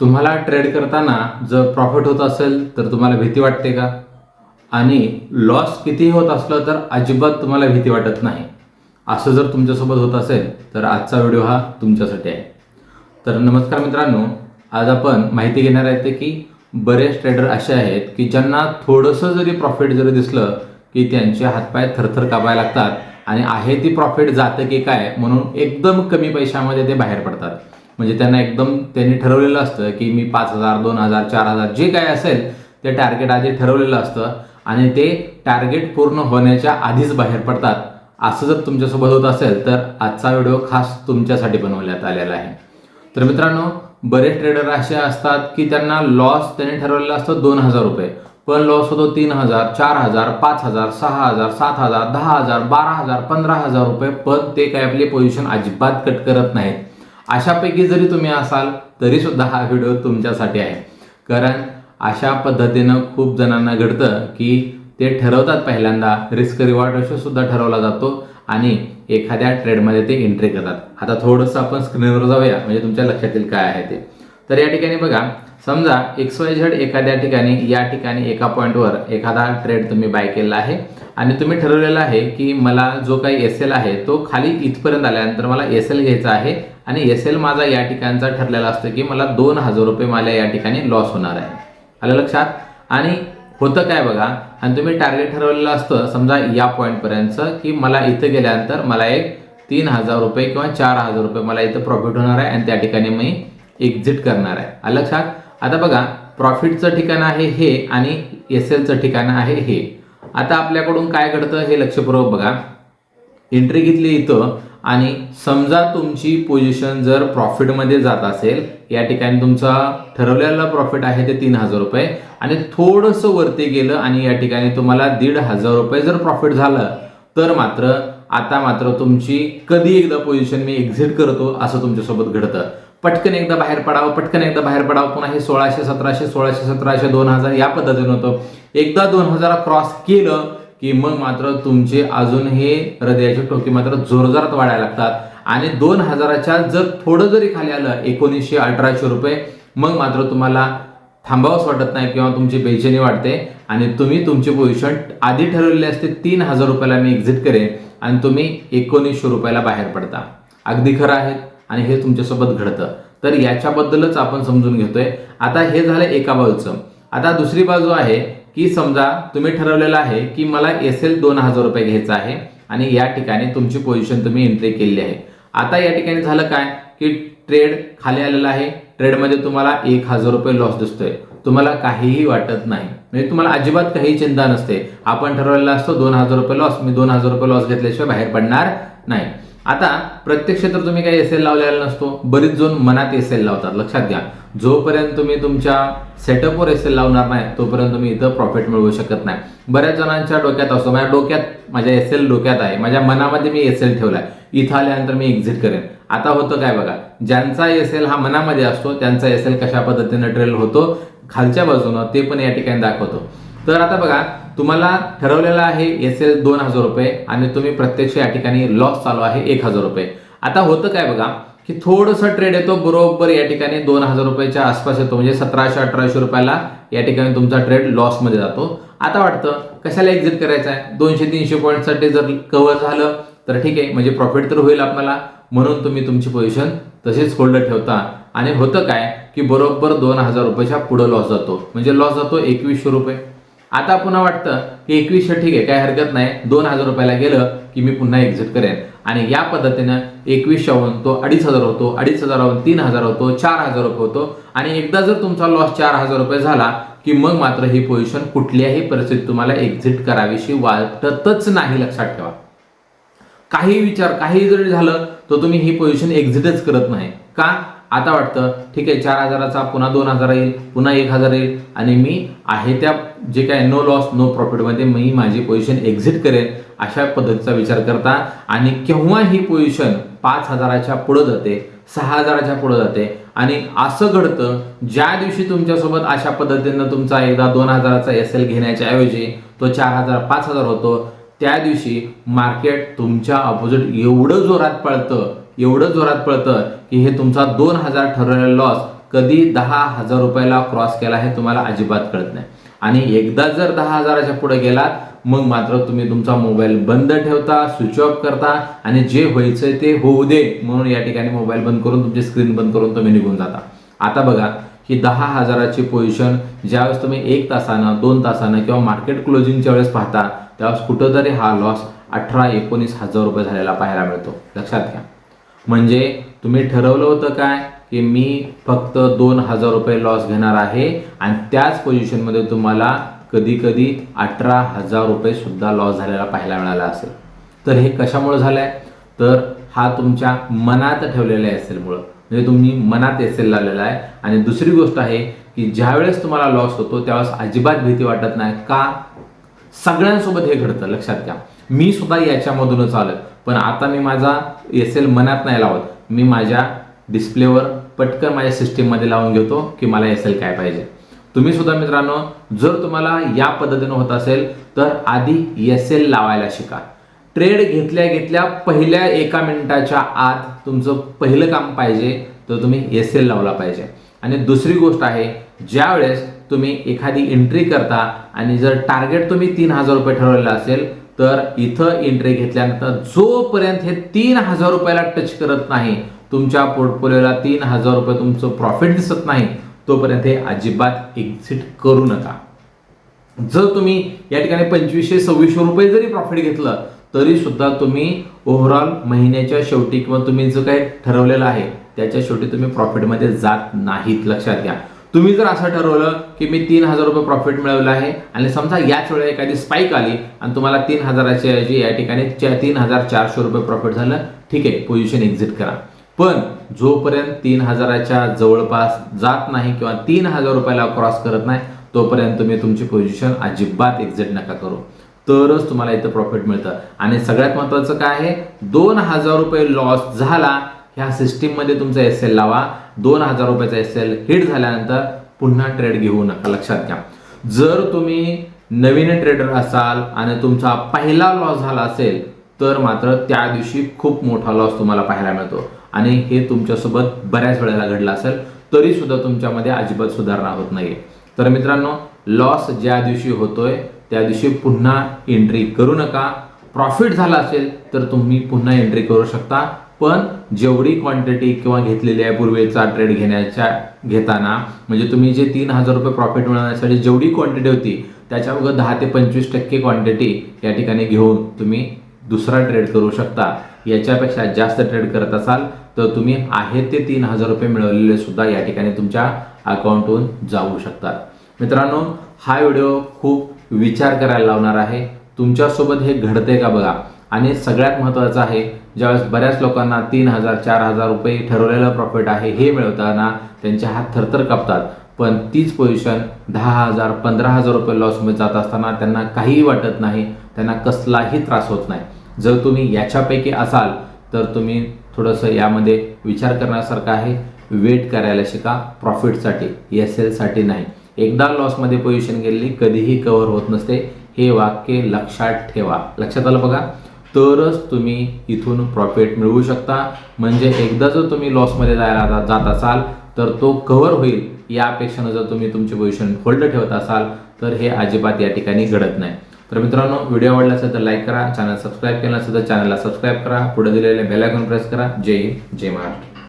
तुम्हाला ट्रेड करताना जर प्रॉफिट होत असेल तर तुम्हाला भीती वाटते का? आणि लॉस कितीही होत असलं तर अजिबात तुम्हाला भीती वाटत नाही. असं जर तुमच्यासोबत होत असेल तर आजचा व्हिडिओ हा तुमच्यासाठी आहे. तर नमस्कार मित्रांनो आज आपण माहिती घेणार आहे की बरेच ट्रेडर असे आहेत की ज्यांना थोडंसं जरी प्रॉफिट जरी दिसलं की त्यांचे हातपाय थरथर कापायला लागतात आणि आहे ती प्रॉफिट जातं की काय म्हणून एकदम कमी पैशामध्ये ते बाहेर पडतात. म्हणजे त्यांना एकदम त्यांनी ठरवलेलं असतं की मी पाच हजार दोन हजार चार हजार जे काय असेल ते टार्गेट आधी ठरवलेलं असतं आणि ते टार्गेट पूर्ण होण्याच्या आधीच बाहेर पडतात. असं जर तुमच्यासोबत होत असेल तर आजचा व्हिडिओ खास तुमच्यासाठी बनवण्यात आलेला आहे. तर मित्रांनो बरेच ट्रेडर असे असतात की त्यांना लॉस त्यांनी ठरवलेला असतो दोन हजार रुपये. पण लॉस होतो तीन हजार चार हजार पाच हजार सहा हजार सात हजार दहा हजार बारा हजार पंधरा हजार रुपये. पण ते काय आपली पोझिशन अजिबात कट करत नाहीत. अशापैकी जरी तुम्ही असाल तरी सुद्धा हा व्हिडिओ तुमच्यासाठी आहे. कारण अशा पद्धतीनं खूप जणांना घडतं की ते ठरवतात पहिल्यांदा रिस्क रिवॉर्ड रेशो सुद्धा ठरवला जातो आणि एखाद्या ट्रेडमध्ये ते एंट्री करतात. आता थोडंसं आपण स्क्रीनवर जाऊया म्हणजे तुमच्या लक्षात येईल काय आहे ते. तर या ठिकाणी बघा समजा एक्स वाय झेड एखाद्या ठिकाणी या ठिकाणी एका पॉईंटवर एखादा ट्रेड तुम्ही बाय केला आहे आणि तुम्ही ठरवलेलं आहे की मला जो काही एस एल आहे तो खाली इथपर्यंत आल्यानंतर मला एस एल घ्यायचा आहे आणि एस एल माझा या ठिकाणचा ठरलेला असतो की मला दोन हजार रुपये मला या ठिकाणी लॉस होणार आहे. आलं लक्षात? आणि होतं काय बघा आणि तुम्ही टार्गेट ठरवलेलं असतं समजा या पॉईंटपर्यंतचं की मला इथं गेल्यानंतर मला एक तीन हजार रुपये किंवा चार हजार रुपये मला इथं प्रॉफिट होणार आहे आणि त्या ठिकाणी मी एक्झिट करणार आहे. आलं लक्षात? आता बघा प्रॉफिटचं ठिकाण आहे हे आणि एस एलचं ठिकाण आहे हे. आता आपल्याकडून काय घडतं हे लक्षपूर्वक बघा. एंट्री घेतली इथं आणि समजा तुमची पोझिशन जर प्रॉफिटमध्ये जात असेल या ठिकाणी तुमचा ठरवलेला प्रॉफिट आहे ते तीन हजार रुपये. आणि थोडंसं वरती गेलं आणि या ठिकाणी तुम्हाला दीड हजार रुपये जर प्रॉफिट झालं तर मात्र आता मात्र तुमची कधी एकदा पोझिशन मी एक्झिट करतो असं तुमच्यासोबत घडतं. पटकन एकदा बाहेर पडावं पटकन एकदा बाहेर पडावं. पुन्हा हे सोळाशे सतराशे सोळाशे सतराशे दोन हजार या पद्धतीनं होतं. एकदा दोन हजार क्रॉस केलं की मग मात्र तुमचे अजून हे हृदयाचे टोके मात्र जोरजोरात वाढायला लागतात. आणि दोन हजाराच्या जर थोडं जरी खाली आलं एकोणीसशे अठराशे रुपये मग मात्र तुम्हाला थांबावंच वाटत नाही किंवा तुमची बेचैनी वाटते आणि तुम्ही तुमचे पोझिशन आधी ठरवलेले असते तीन हजार रुपयाला मी एक्झिट करेन आणि तुम्ही एकोणीसशे रुपयाला बाहेर पडता. अगदी खरं आहे आणि हे तुमच्यासोबत घडतं. तर याच्याबद्दलच आपण समजून घेतोय. आता हे झालं एका बाजूचं. आता दुसरी बाजू आहे की समजा तुम्ही ठरवलेलं आहे की मला एस एल दोन हजार रुपये घ्यायचा आहे आणि या ठिकाणी तुमची पोझिशन तुम्ही एंट्री केली आहे. आता या ठिकाणी झालं काय? की ट्रेड खाली आलेला आहे. ट्रेडमध्ये तुम्हाला एक हजार रुपये लॉस दिसतोय. तुम्हाला काहीही वाटत नाही. म्हणजे तुम्हाला अजिबात काही चिंता नसते. आपण ठरवलेला असतो दोन हजार रुपये लॉस मी दोन हजार रुपये लॉस घेतल्याशिवाय बाहेर पडणार नाही. आता प्रत्यक्ष तर तुम्ही काही एस एल लावलेला नसतो. बरीच जण मनात एस एल लावतात. लक्षात घ्या. जोपर्यंत तुम्ही तुमच्या सेटअपवर एस एल लावणार नाही तोपर्यंत तुम्ही इथं प्रॉफिट मिळवू शकत नाही. बऱ्याच जणांच्या डोक्यात असतो माझ्या डोक्यात माझ्या एस एल डोक्यात आहे. माझ्या मनामध्ये मी एस एल ठेवलाय. इथं आल्यानंतर मी एक्झिट करेन. आता होतं काय बघा. ज्यांचा एस एल हा मनामध्ये असतो त्यांचा एस एल कशा पद्धतीनं ट्रेल होतो खालच्या बाजूनं ते पण या ठिकाणी दाखवतो. तर आता बघा तुम्हाला ठरवलेलं आहे एस एल दोन हजार रुपये आणि तुम्ही प्रत्यक्ष या ठिकाणी लॉस चालू आहे एक हजार रुपये. आता होतं काय बघा की थोडंसं ट्रेड येतो बरोबर या ठिकाणी दोन हजार रुपयाच्या आसपास येतो म्हणजे सतराशे अठराशे रुपयाला या ठिकाणी तुमचा ट्रेड लॉसमध्ये जातो. आता वाटतं कशाला एक्झिट करायचं आहे? दोनशे तीनशे पॉईंटसाठी जर कव्हर झालं तर ठीक आहे म्हणजे प्रॉफिट तर होईल आपल्याला. म्हणून तुम्ही तुमची पोझिशन तसेच होल्ड ठेवता. आणि होतं काय की बरोबर दोन हजार रुपयाच्या पुढं लॉस जातो. म्हणजे लॉस जातो एकवीसशे रुपये. आता पुन्हा वाटतं की एकवीसशे ठीक आहे काय हरकत नाही. दोन हजार रुपयाला गेलं की मी पुन्हा एक्झिट करेन. आणि या पद्धतीनं एकवीसशेहून तो अडीच हजार होतो अडीच हजाराहून तीन हजार होतो चार हजार रुपये होतो. आणि एकदा जर तुमचा लॉस चार हजार रुपये झाला की मग मात्र ही पोझिशन कुठल्याही परिस्थितीत तुम्हाला एक्झिट करावीशी वाटतच नाही लक्षात ठेवा. काही विचार काही जरी झालं तर तुम्ही ही पोझिशन एक्झिटच करत नाही. का? आता वाटतं ठीक आहे चार हजाराचा पुन्हा दोन हजार येईल पुन्हा एक हजार येईल. आणि मी आहे त्या जे काय नो लॉस नो प्रॉफिटमध्ये मी माझी पोझिशन एक्झिट करेन अशा पद्धतीचा विचार करता. आणि केव्हा ही पोझिशन पाच हजाराच्या पुढं जाते सहा हजाराच्या पुढं जाते. आणि असं घडतं ज्या दिवशी तुमच्यासोबत अशा पद्धतीनं तुमचा एकदा दोन हजाराचा एस एल घेण्याच्या ऐवजी तो चार हजार पाच हजार होतो त्या दिवशी मार्केट तुमच्या अपोजिट एवढं जोरात पळतं एवढं जोरात पळतं की हे तुमचा दोन हजार ठरवलेला लॉस कधी दहा हजार रुपयाला क्रॉस केला हे तुम्हाला अजिबात कळत नाही. आणि एकदा जर दहा हजाराच्या पुढे गेलात मग मात्र तुम्ही तुमचा मोबाईल बंद ठेवता स्विच ऑफ करता आणि जे व्हायचंय ते होऊ दे म्हणून या ठिकाणी मोबाईल बंद करून तुमची स्क्रीन बंद करून तुम्ही निघून जाता. आता बघा ही दहा हजाराची पोझिशन ज्यावेळेस तुम्ही एक तासानं दोन तासानं किंवा मार्केट क्लोजिंगच्या वेळेस पाहता त्यावेळेस कुठंतरी हा लॉस अठरा एकोणीस हजार रुपये झालेला पाहायला मिळतो. लक्षात घ्या. म्हणजे तुम्ही ठरवलं होतं काय? की मी फक्त दोन हजार रुपये लॉस घेणार आहे आणि त्याच पोझिशनमध्ये तुम्हाला कधी कधी अठरा हजार रुपये सुद्धा लॉस झालेला पाहायला मिळाला असेल. तर हे कशामुळे झालंय? तर हा तुमच्या मनात ठेवलेल्या एसेलमुळं म्हणजे तुम्ही मनात एसेल लावलेला आहे. आणि दुसरी गोष्ट आहे की ज्यावेळेस तुम्हाला लॉस होतो त्यावेळेस अजिबात भीती वाटत नाही. का? सगळ्यांसोबत हे घडतं लक्षात घ्या. मी सुद्धा याच्यामधूनच आलं पण आता मी माझा एस एल मनात नाही लावत. मी माझ्या डिस्प्लेवर पटकन माझ्या सिस्टीममध्ये लावून घेतो की मला एस एल काय पाहिजे. तुम्ही सुद्धा मित्रांनो जर तुम्हाला या पद्धतीनं होत असेल तर आधी एस एल लावायला शिका. ट्रेड घेतल्या घेतल्या पहिल्या एका मिनिटाच्या आत तुमचं पहिलं काम पाहिजे तर तुम्ही एस एल लावला पाहिजे. आणि दुसरी गोष्ट आहे ज्या वेळेस तुम्ही एखादी एंट्री करता आणि जर टार्गेट तुम्ही तीन हजार रुपये ठरवलेलं असेल तर इथं एंट्री घेतल्यानंतर जोपर्यंत हे तीन हजार रुपयाला टच करत नाही तुमच्या पोर्टफोलिओला तीन हजार रुपये तुमचं प्रॉफिट दिसत नाही तोपर्यंत हे अजिबात एक्झिट करू नका. जर तुम्ही या ठिकाणी पंचवीसशे सव्वीसशे रुपये जरी प्रॉफिट घेतलं तरी सुद्धा तुम्ही ओव्हरऑल महिन्याच्या शेवटी किंवा तुम्ही जो काही ठरवलेलं आहे त्याच्या शेवटी तुम्ही प्रॉफिटमध्ये जात नाहीत. लक्षात घ्या. तुम्ही जर असं ठरवलं की मी तीन हजार रुपये प्रॉफिट मिळवलं आहे आणि समजा याच वेळेला एखादी स्पाईक आली आणि तुम्हाला तीन हजाराच्या ऐवजी या ठिकाणी तीन हजार चारशे रुपये प्रॉफिट झालं ठीक आहे पोझिशन एक्झिट करा. पण जोपर्यंत तीन हजाराच्या जवळपास जात नाही किंवा तीन हजार रुपयाला क्रॉस करत नाही तोपर्यंत तुम्ही तुमची पोझिशन अजिबात एक्झिट नका करू. तरच तुम्हाला इथं प्रॉफिट मिळतं. आणि सगळ्यात महत्त्वाचं काय आहे? दोन हजार रुपये लॉस झाला ह्या सिस्टीममध्ये तुमचा एस एल लावा. दोन हजार रुपयाचा एस एल हिट झाल्यानंतर पुन्हा ट्रेड घेऊ नका. लक्षात घ्या. जर तुम्ही नवीन ट्रेडर असाल आणि तुमचा पहिला लॉस झाला असेल तर मात्र त्या दिवशी खूप मोठा लॉस तुम्हाला पाहायला मिळतो. आणि हे तुमच्यासोबत बऱ्याच वेळेला घडलं असेल तरी सुद्धा तुमच्यामध्ये अजिबात सुधारणा होत नाही तर मित्रांनो लॉस ज्या दिवशी होतोय त्या दिवशी पुन्हा एंट्री करू नका. प्रॉफिट झाला असेल तर तुम्ही पुन्हा एंट्री करू शकता. पण जेवढी क्वांटिटी किंवा घेतलेली आहे पूर्वीचा ट्रेड घेण्याच्या घेताना म्हणजे तुम्ही जे तीन हजार रुपये प्रॉफिट मिळवण्यासाठी जेवढी क्वांटिटी होती त्याच्या अगोदर दहा ते पंचवीस टक्के क्वांटिटी या ठिकाणी घेऊन तुम्ही दुसरा ट्रेड करू शकता. याच्यापेक्षा जास्त ट्रेड करत असाल तर तुम्ही आहे ते तीन हजार रुपये मिळवलेले सुद्धा या ठिकाणी तुमच्या अकाउंटहून जाऊ शकतात. मित्रांनो हा व्हिडिओ खूप विचार करायला लावणार आहे. तुमच्यासोबत हे घडते का बघा? आणि सगळ्यात महत्त्वाचं आहे ज्यावेळेस बऱ्याच लोकांना तीन हजार चार हजार रुपये ठरवलेलं प्रॉफिट आहे हे मिळवताना त्यांचे हात थरथर कापतात. पण तीच पोझिशन दहा हजार पंधरा हजार रुपये लॉसमध्ये जात असताना त्यांना काहीही वाटत नाही त्यांना कसलाही त्रास होत नाही. जर तुम्ही याच्यापैकी असाल तर तुम्ही थोडंसं यामध्ये विचार करण्यासारखं आहे वेट करायला शिका प्रॉफिटसाठी एस एलसाठी नाही. एकदा लॉसमध्ये पोझिशन गेलेली कधीही कव्हर होत नसते. हे वाक्य लक्षात ठेवा. लक्षात आलं बघा? तरच तुम्ही इथून प्रॉफिट मिळवू शकता. म्हणजे एकदा जर तुम्ही लॉसमध्ये जायला जात असाल तर तो कव्हर होईल. या अपेक्षेनं जर तुम्ही तुमची पोझिशन होल्ड ठेवत असाल तर हे अजिबात या ठिकाणी घडत नाही. तर मित्रांनो व्हिडिओ आवडला असेल तर लाईक करा. चॅनल सबस्क्राईब केला असेल तर चॅनलला सबस्क्राईब करा. पुढे दिलेले बेल आयकॉन प्रेस करा. जय हिंद जय महाराष्ट्र.